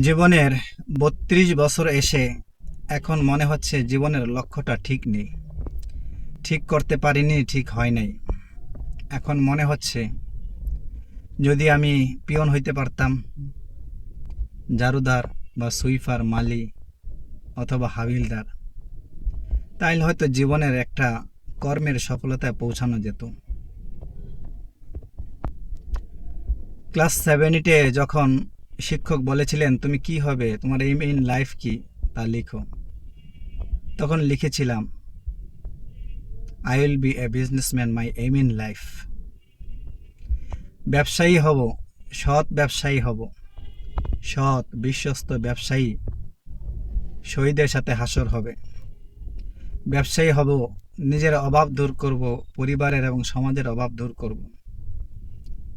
জীবনের বত্রিশ বছর এসে এখন মনে হচ্ছে জীবনের লক্ষ্যটা ঠিক নেই। ঠিক করতে পারিনি, ঠিক হয় নাই। এখন মনে হচ্ছে যদি আমি পিয়ন হইতে পারতাম, জারুদার বা সুইফার মালি অথবা হাবিলদার, তাইলে হয়তো জীবনের একটা কর্মের সফলতায় পৌঁছানো যেত। ক্লাস সেভেন এইটে যখন শিক্ষক বলেছিলেন, তুমি কি হবে? তোমার এইম ইন লাইফ কি? তা লিখো। তখন লিখেছিলাম I will be a businessman my aim in life ব্যবসায়ী হব, সৎ ব্যবসায়ী হব, সৎ বিশ্বস্ত ব্যবসায়ী শহীদের সাথে হাসর হবে। ব্যবসায়ী হব, নিজের অভাব দূর করব, পরিবারের এবং সমাজের অভাব দূর করব।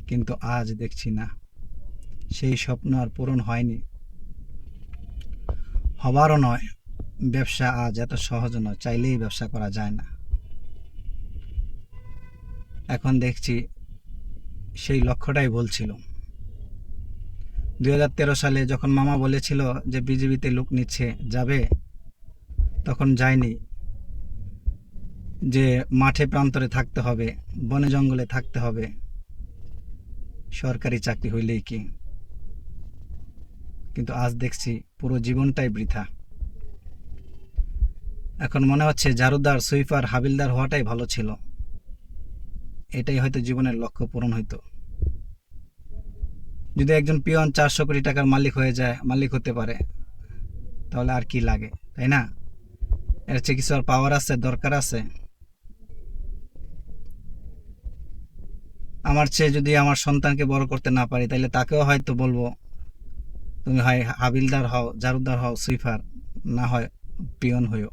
কিন্তু আজ দেখছি না। সেই স্বপ্ন আর পূরণ হয়নি। হবারও নয়, ব্যবসা আজ এত সহজ নয়, চাইলেই ব্যবসা করা যায় না। এখন দেখছি সেই লক্ষ্যটাই বলছিল দু হাজার তেরো সালে যখন মামা বলেছিল যে বিজেপিতে লোক নিচ্ছে, যাবে, তখন যায়নি যে মাঠে প্রান্তরে থাকতে হবে, বনে জঙ্গলে থাকতে হবে। সরকারি চাকরি হইলেই কি? কিন্তু আজ দেখছি পুরো জীবনটাই বৃথা। এখন মনে হচ্ছে জারুদার সুইফার হাবিলদার হওয়াটাই ভালো ছিল। এটাই হয়তো জীবনের লক্ষ্য পূরণ হইতো। যদি একজন পিয়ন চারশো কোটি টাকার মালিক হয়ে যায়, মালিক হতে পারে, তাহলে আর কি লাগে, তাই না? এর চেয়ে কিছু আর পাওয়ার আছে, দরকার আছে। আমার চেয়ে যদি আমার সন্তানকে বড় করতে না পারি তাহলে তাকেও হয়তো বলব, তুমি হয় হাবিলদার হও, জারুদার হও, সুইফার, না হয় পিয়ন হইও।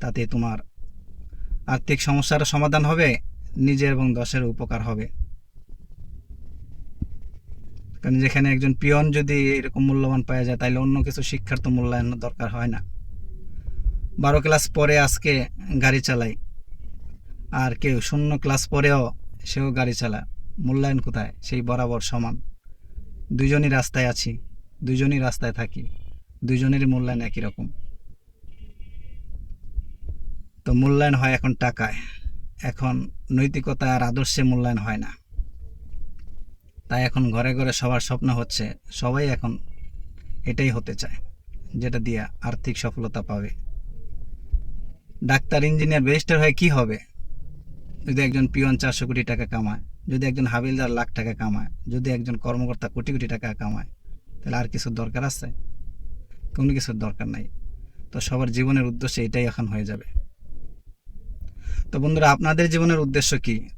তাতে তোমার আর্থিক সমস্যার সমাধান হবে, নিজের এবং দশের উপকার হবে। কারণ যেখানে একজন পিয়ন যদি এরকম মূল্যবান পাওয়া যায় তাহলে অন্য কিছু শিক্ষার তো মূল্যায়ন দরকার হয় না। বারো ক্লাস পরে আজকে গাড়ি চালাই। আর কেউ শূন্য ক্লাস পরেও সেও গাড়ি চালায়। মূল্যায়ন কোথায়? সেই বরাবর সমান। দুজনই রাস্তায় আছি, দুজনই রাস্তায় থাকি, দুজনেরই মূল্যায়ন একই রকম। তো মূল্যায়ন হয় এখন টাকায়। এখন নৈতিকতা আর আদর্শে মূল্যায়ন হয় না। তাই এখন ঘরে ঘরে সবার স্বপ্ন হচ্ছে, সবাই এখন এটাই হতে চায়, যেটা দিয়ে আর্থিক সফলতা পাবে। ডাক্তার, ইঞ্জিনিয়ার, ব্যারিস্টার হয়ে কি হবে? যদি একজন পিয়ন চারশো কোটি টাকা কামায়, যদি একজন হাবিলদার লাখ টাকা কামায়, যদি একজন কর্মকর্তা কোটি কোটি টাকা কামায়, তাহলে আর কিছুর দরকার আছে? কোনো কিছুর দরকার নাই। তো সবার জীবনের উদ্দেশ্য এটাই এখন হয়ে যাবে। তো বন্ধুরা, আপনাদের জীবনের উদ্দেশ্য কি?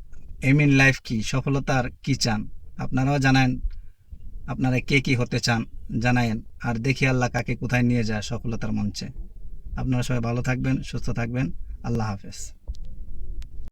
এম ইন লাইফ কি? সফলতার কি চান? আপনারাও জানান আপনারা কে কি হতে চান জানায়েন। আর দেখি আল্লাহ কাকে কোথায় নিয়ে যায় সফলতার মঞ্চে। আপনারা সবাই ভালো থাকবেন, সুস্থ থাকবেন। আল্লাহ হাফেজ।